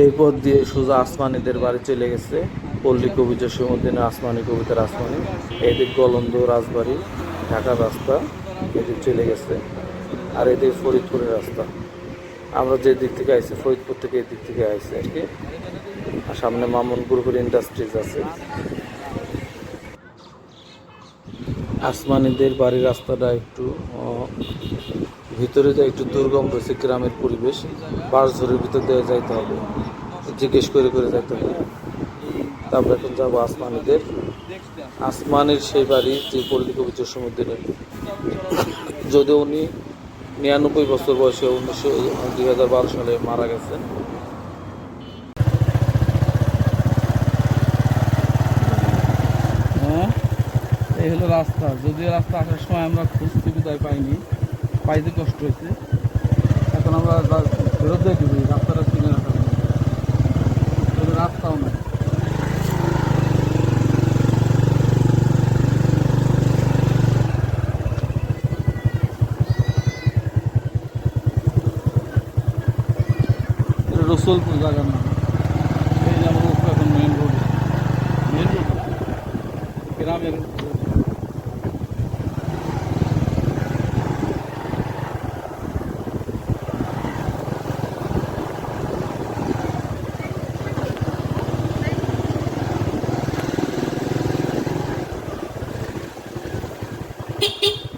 এই পথ দিয়ে সোজা আসমানিদের বাড়ি চলে গেছে। পল্লী কবি জসীমউদ্দিন আসমানি কবিতার আসমানি এদিক গলন্দ রাজবাড়ি, ঢাকার রাস্তা এদিক চলে গেছে আর এদিক ফরিদপুরের রাস্তা। আমরা যে দিক থেকে আইছি, ফরিদপুর থেকে এই দিক থেকে আইছি আর কি। আর সামনে মামুন গ্রুপের ইন্ডাস্ট্রিজ আছে। আসমানিদের বাড়ির রাস্তাটা একটু ভিতরে যায় একটু দুর্গম রয়েছে গ্রামের পরিবেশ বাঁশঝড়ের ভিতর দিয়ে যাইতে হবে। জিজ্ঞেস করে করে যাইতে হবে। তারপর এখন যাব আসমানিদের। আসমানের সেই বাড়ি যে পল্লী কবি জসীমউদ্দিনের যদিও উনি নিরানব্বই বছর বয়সে উনিশশো, দুই সালে মারা গেছেন। এই হলো রাস্তা। যদিও রাস্তা আসার সময় আমরা খুঁজ সুবিধায় পাইনি। পাইতে কষ্ট হয়েছে। এখন আমরা ফেরত দিবি রাস্তাটা চিনে রাখার রাস্তাও নাই। রসুলপুর জায়গার নাম। এই যে এখন মেন রোড মেন রোড গ্রামের ঠিক ঠিক